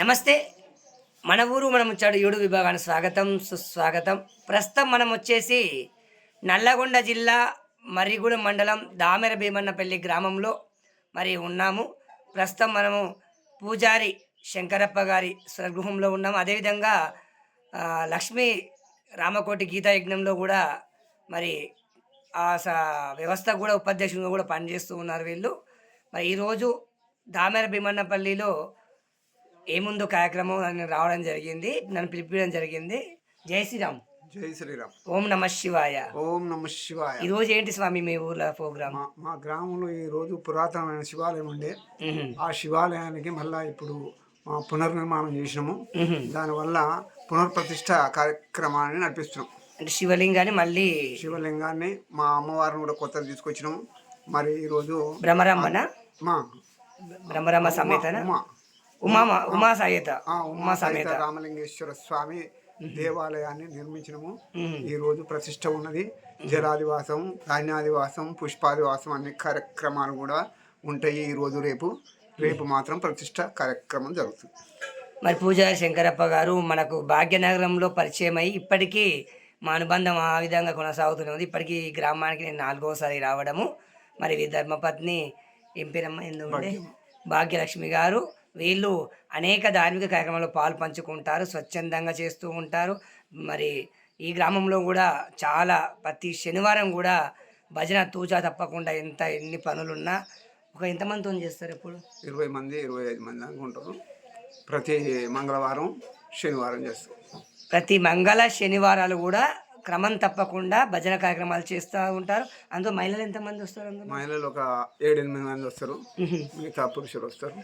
నమస్తే. మన ఊరు మనం వచ్చాడు ఏడు విభాగానికి స్వాగతం సుస్వాగతం. ప్రస్తుతం మనం వచ్చేసి నల్లగొండ జిల్లా మర్రిగూడెం మండలం దామెర భీమన్నపల్లి గ్రామంలో మరి ఉన్నాము. ప్రస్తుతం మనము పూజారి శంకరప్ప గారి స్వగృహంలో ఉన్నాము. అదేవిధంగా లక్ష్మీ రామకోటి గీతా యజ్ఞంలో కూడా మరి ఆ స వ్యవస్థ కూడా ఉపాధ్యక్షులుగా కూడా పనిచేస్తూ ఉన్నారు వీళ్ళు. మరి ఈరోజు దామెర భీమన్నపల్లిలో ఏముందో కార్యక్రమం అని రావడం జరిగింది నన్ను పిలిపించడం జరిగింది. జై శ్రీరామ్. జై శ్రీరామ్. ఓం నమ శివాయ. ఓం నమ శివాయ. ఈరోజు ఏంటి స్వామి మీ ఊర్లో ప్రోగ్రామ్? మా గ్రామంలో ఈ రోజు పురాతనమైన శివాలయం ఉండే. ఆ శివాలయానికి మళ్ళా ఇప్పుడు పునర్నిర్మాణం చేసినాము. దానివల్ల పునర్ప్రతిష్ఠ కార్యక్రమాన్ని నడిపిస్తున్నాం. అంటే శివలింగాన్ని మళ్ళీ శివలింగాన్ని మా అమ్మవారిని కూడా కొత్తది తీసుకొచ్చినాము. మరి ఈరోజు భ్రమరమ్మన మా భ్రమరమ్మ సమేతన? ఉమా ఉమా ఆ ఉమా సమేత రామలింగేశ్వర స్వామి దేవాలయాన్ని నిర్మించినము. ఈ రోజు ప్రతిష్ట ఉన్నది. జలాదివాసం ధాన్యాదివాసం పుష్పాదివాసం అన్ని కార్యక్రమాలు కూడా ఉంటాయి ఈ రోజు రేపు. రేపు మాత్రం ప్రతిష్ట కార్యక్రమం జరుగుతుంది. మరి పూజారి శంకరప్ప గారు మనకు భాగ్యనగరంలో పరిచయం అయ్యి ఇప్పటికీ మా అనుబంధం ఆ విధంగా కొనసాగుతున్నది ఇప్పటికీ ఈ గ్రామానికి నేను నాలుగోసారి రావడము. మరి ఈ ధర్మపత్ని ఏం పేరమ్మ? ఎందుకంటే భాగ్యలక్ష్మి గారు. వీళ్ళు అనేక ధార్మిక కార్యక్రమాల్లో పాలు పంచుకుంటారు స్వచ్ఛందంగా చేస్తూ ఉంటారు. మరి ఈ గ్రామంలో కూడా చాలా ప్రతి శనివారం కూడా భజన తూచా తప్పకుండా ఎంత ఎన్ని పనులున్నా ఒక ఎంతమందితో చేస్తారు ఇప్పుడు ఇరవై మంది ఇరవై ఐదు మంది అనుకుంటారు ప్రతి మంగళవారం శనివారం చేస్తాం ప్రతి మంగళ శనివారాలు కూడా క్రమం తప్పకుండా భజన కార్యక్రమాలు చేస్తూ ఉంటారు. అందులో మహిళలు ఎంతమంది వస్తారు అందులో? మహిళలు ఒక ఏడెనిమిది మంది వస్తారు. మిగతా పురుషులు వస్తారు.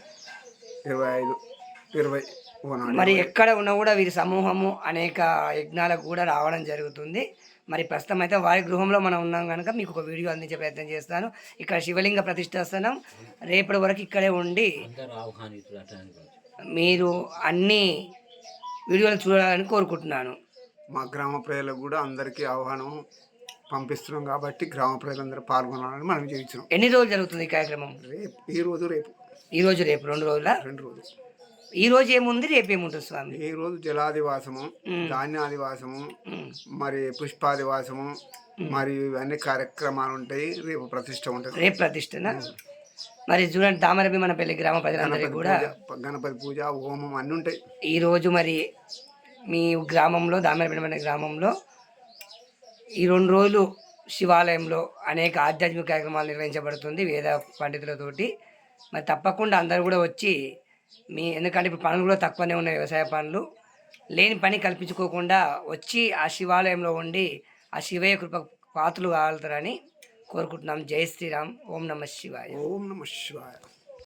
ఇరవై ఐదు ఇరవై. మరి ఎక్కడ ఉన్నా కూడా వీరి సమూహము అనేక యజ్ఞాలకు కూడా రావడం జరుగుతుంది. మరి ప్రస్తుతం అయితే వారి గృహంలో మనం ఉన్నాం కనుక మీకు ఒక వీడియో అందించే ప్రయత్నం చేస్తాను. ఇక్కడ శివలింగ ప్రతిష్టాస్థానం రేపటి వరకు ఇక్కడే ఉండి మీరు అన్ని వీడియోలు చూడాలని కోరుకుంటున్నాను. మా గ్రామ ప్రజలకు కూడా అందరికీ ఆహ్వానం పంపిస్తున్నాం కాబట్టి గ్రామ ప్రజలందరూ పాల్గొనాలని మనం చేయించినాం ఎన్ని రోజులు జరుగుతుంది ఈ కార్యక్రమం? రేపు ఈ రోజు రేపు. ఈ రోజు రేపు రెండు రోజుల? రెండు రోజులు. ఈ రోజు ఏముంది? రేపు ఏముంటుంది స్వామి? ఈ రోజు జలాదివాసము ధాన్యాదివాసము. మరి పుష్పాదివాసము మరియు ఇవన్నీ కార్యక్రమాలు ఉంటాయి. రేపు ప్రతిష్ట ఉంటుంది. రేపు ప్రతిష్టన? మరి చూడండి తామరబి మన పెళ్ళి గ్రామ ప్రజలందరికీ కూడా గణపతి పూజ హోమం అన్నీ ఉంటాయి. ఈ రోజు మరి మీ గ్రామంలో దామరబి మన గ్రామంలో ఈ రెండు రోజులు శివాలయంలో అనేక ఆధ్యాత్మిక కార్యక్రమాలు నిర్వహించబడుతుంది వేద పండితులతోటి. మరి తప్పకుండా అందరూ కూడా వచ్చి మీ ఎందుకంటే ఇప్పుడు పనులు కూడా తక్కువనే ఉన్నాయి వ్యవసాయ పనులు. లేని పని కల్పించుకోకుండా వచ్చి ఆ శివాలయంలో ఉండి ఆ శివయ్య కృప పాత్రలు కాగలుగుతారని కోరుకుంటున్నాం. జై శ్రీరామ్. ఓం నమ శివాయ. ఓం నమ శివాయ.